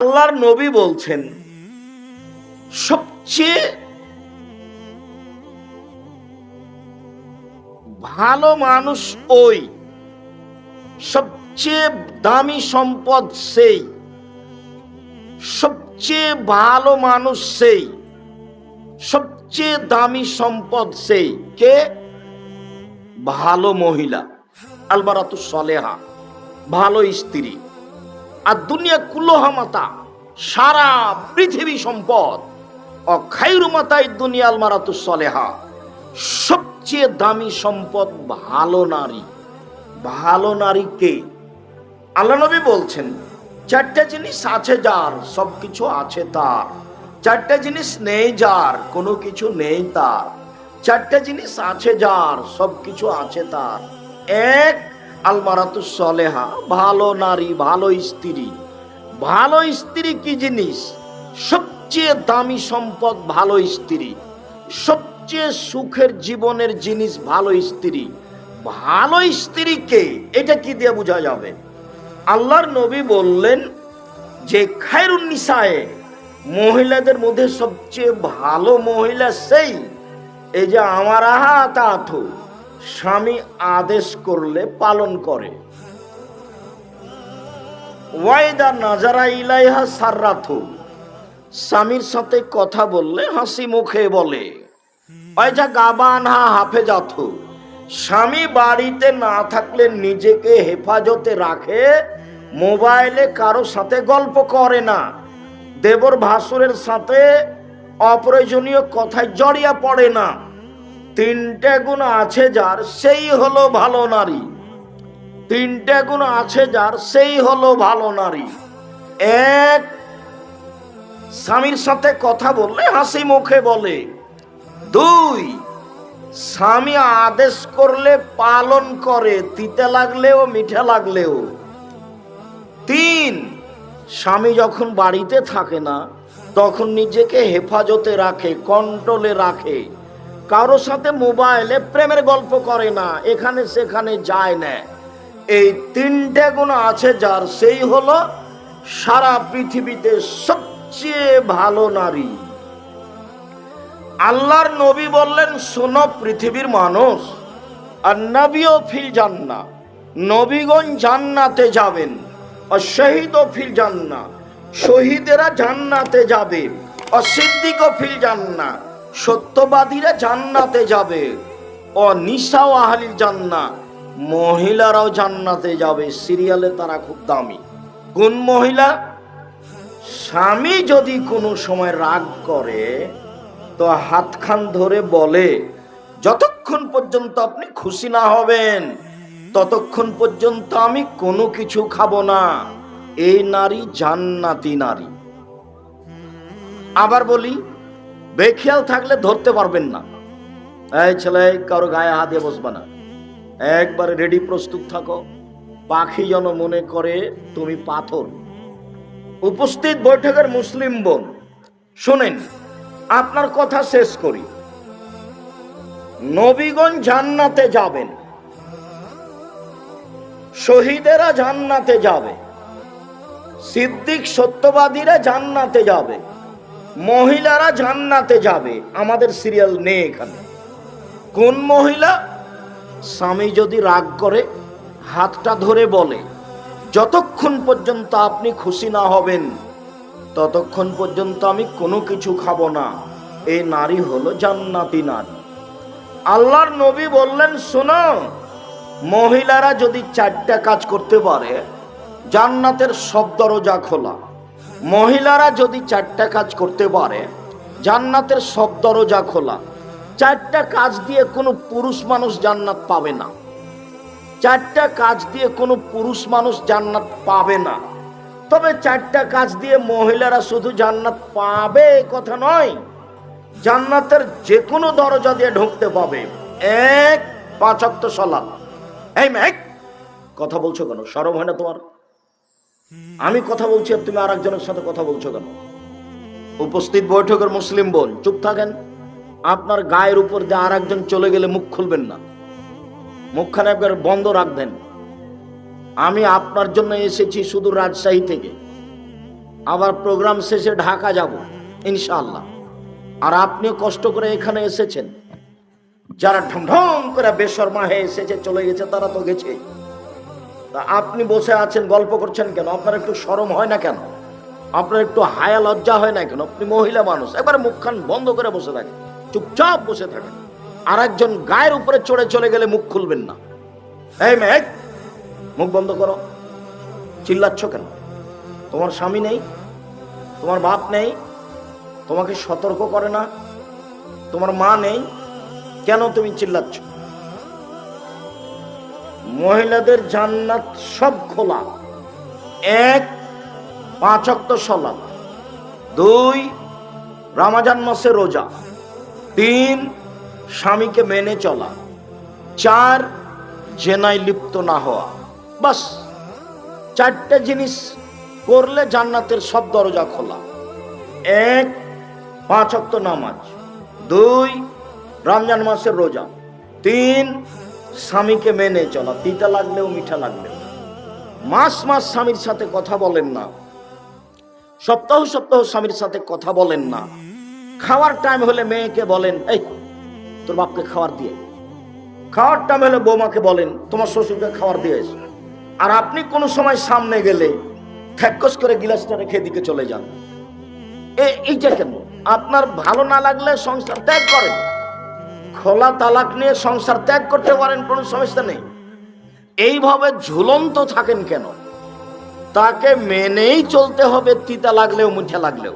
আল্লাহর নবী বলছেন, সবচেয়ে ভালো মানুষ ওই, সবচেয়ে দামি সম্পদ সেই, সবচেয়ে ভালো মানুষ সেই, সবচেয়ে দামি সম্পদ সেই। কে? ভালো মহিলা, আলবারাতু সলেহা, ভালো স্ত্রী। আর দুনিয়া কুলোহামাতা সারা পৃথিবী সম্পদ। অখাইরুমাতাই দুনিয়া আলমারাতু সলেহা। সবচেয়ে দামি সম্পদ ভালো নারী। ভালো নারী কে? আল্লাহ নবী বলছেন, চারটা জিনিস আছে যার, সবকিছু আছে তার। চারটা জিনিস নেই যার, কোনো কিছু নেই তার। চারটা জিনিস আছে যার, সবকিছু আছে তার। এক আলমারাতু সলেহা, ভালো নারী, ভালো স্ত্রী। ভালো স্ত্রী কি জিনিস? সবচেয়ে দামি সম্পদ ভালো স্ত্রী। সবচেয়ে সুখের জীবনের জিনিস ভালো স্ত্রী। ভালো স্ত্রী কে? এটা কি দিয়ে বোঝা যাবে? আল্লাহর নবী বললেন যে, খায়রুন নিসায়ে, মহিলাদের মধ্যে সবচেয়ে ভালো মহিলা সেই। এই যে আমার আহা তাথু স্বামী আদেশ করলে পালন করে। ওয়াইদা নাজারা ইলাইহা সাররাথু স্বামীর সাথে কথা বললে হাসি মুখে বলে ওইজা গাবান হা হাফেজাথু স্বামী বাড়িতে না থাকলে নিজেকে হেফাজতে রাখে, মোবাইলে কারও সাথে গল্প করে না। দেবর ভাসুরের সাথে অপ্রয়োজনীয় কথায় জড়িয়ে পড়ে না। তিনটে গুণ আছে যার, সেই হলো ভালো নারী। তিনটে গুণ আছে যার, সেই হলো ভালো নারী। এক, স্বামীর সাথে কথা বললে হাসি মুখে বলে। দুই, স্বামী আদেশ করলে পালন করে, তিতে লাগলেও মিঠে লাগলেও। তিন, স্বামী যখন বাড়িতে থাকে না, তখন নিজেকে হেফাজতে রাখে, কন্ট্রোলে রাখে। কারও সাথে মোবাইলে প্রেমের গল্প করে না, এখানে সেখানে যায় না। এই তিনটে গুণ আছে যার, সেই হলো সারা পৃথিবীতে সবচেয়ে ভালো নারী। আল্লাহর নবী বললেন, শোনো পৃথিবীর মানুষ, আর নবীও ফিল জান্না নবীগণ জান্নাতে যাবেন, আর শহীদ ও ফিল জান্না শহীদেরা জান্নাতে যাবে ও ফিল জান্না সত্যবাদীরা জান্নাতে যাবে। ও নিশা ও আহলিল জান্না মহিলারাও জান্নাতে যাবে। সিরিয়ালে তারা খুব দামি। কোন মহিলা? স্বামী যদি কোনো সময় রাগ করে, তো হাতখান ধরে বলে, যতক্ষণ পর্যন্ত আপনি খুশি না হবেন, ততক্ষণ পর্যন্ত আমি কোনো কিছু খাব না। এই নারী জান্নাতি নারী। আবার বলি বেখেয়াল থাকলে ধরতে পারবেন না। এই ছেলে, কারও গায়ে হাত দিয়ে বসবে না। একবারে রেডি প্রস্তুত থাকো। পাখি যেন মনে করে, তুমি পাথর। উপস্থিত বৈঠকের মুসলিম বোন, শোনেন, আপনার কথা শেষ করি। নবীগণ জান্নাতে যাবেন। শহীদেরা জান্নাতে যাবে। সিদ্দিক সত্যবাদীরা জান্নাতে যাবে। মহিলারা জান্নাতে যাবে। আমাদের সিরিয়াল নেই এখানে। কোন মহিলা? স্বামী যদি রাগ করে, হাতটা ধরে বলে, যতক্ষণ পর্যন্ত আপনি খুশি না হবেন, ততক্ষণ পর্যন্ত আমি কোনো কিছু খাব না। এই নারী হলো জান্নাতি নারী। আল্লাহর নবী বললেন, শোনো, মহিলারা যদি চারটা কাজ করতে পারে, জান্নাতের সব দরজা খোলা। মহিলারা যদি চারটা কাজ করতে পারে, জান্নাতের সব দরজা খোলা। চারটা কাজ দিয়ে কোনো পুরুষ মানুষ জান্নাত পাবে না। চারটা কাজ দিয়ে কোনো পুরুষ মানুষ জান্নাত পাবে না। তবে চারটা কাজ দিয়ে মহিলারা শুধু জান্নাত পাবে কথা নয়, জান্নাতের যে কোনো দরজা দিয়ে ঢুকতে পাবে। এক পাঁচাত্ত সলাপ এই মেঘ, কথা বলছো কেন? সরব হয় না তোমার? আমি কথা বলছি আর তুমি আর একজনের সাথে কথা বলছো কেন? উপস্থিত বৈঠকের মুসলিম বোন, চুপ থাকেন। আপনার গায়ের উপর দিয়ে আর একজন চলে গেলে মুখ খুলবেন না। মুখখানে একবার বন্ধ রাখবেন। আমি আপনার জন্য এসেছি শুধু রাজশাহী থেকে। আবার প্রোগ্রাম শেষে ঢাকা যাব, ইনশাআল্লাহ। আর আপনিও কষ্ট করে এখানে এসেছেন। যারা ঢং করে বেশর্মা হয়ে এসেছে, চলে গেছে, তারা তো গেছে তা আপনি বসে আছেন, গল্প করছেন কেন? আপনার একটু সরম হয় না কেন? আপনার একটু হায়া লজ্জা হয় না কেন? আপনি মহিলা মানুষ, একবারে মুখখান বন্ধ করে বসে থাকেন, চুপচাপ বসে থাকেন। আর একজন গায়ের উপরে চড়ে চলে গেলে মুখ খুলবেন না। এই মেঘ মুখ বন্ধ করো। চিল্লাচ্ছ কেন? তোমার স্বামী নেই, তোমার বাপ নেই, তোমাকে সতর্ক করে না, তোমার মা নেই, কেন তুমি চিল্লাচ্ছ? মহিলাদের জান্নাত সব খোলা। এক, পাঁচ অক্ত সলাপ দুই, রামাজান মাসে রোজা। তিন, স্বামীকে মেনে চলা। চার, জেনায় লিপ্ত না হওয়া। বাস, চারটে জিনিস করলে জান্নাতের সব দরজা খোলা। এক, পাঁচ অক্ত নামাজ। দুই, রমজান মাসের রোজা। তিন স্বামীকে মেনে চলা, তিতা লাগলেও মিঠা লাগলেও মাস মাস স্বামীর সাথে কথা বলেন না। সপ্তাহ সপ্তাহ স্বামীর সাথে কথা বলেন না। খাওয়ার টাইম হলে মেয়েকে বলেন, এই, তোর বাপকে খাবার দিয়ে খাওয়ার টাইম হলে বৌমাকে বলেন, তোমার শ্বশুরকে খাবার দিয়ে। আর আপনি কোনো সময় সামনে গেলে থ্যাকস করে গিলাসটা রেখে দিকে চলে যান। এইটা কেন? আপনার ভালো না লাগলে সংসার ত্যাগ করেন। খোলা তালাক নিয়ে সংসার ত্যাগ করতে পারেন, কোনো সমস্যা নেই। এইভাবে ঝুলন্ত থাকেন কেন? তাকে মেনেই চলতে হবে, তিতা লাগলেও মুঠে লাগলেও।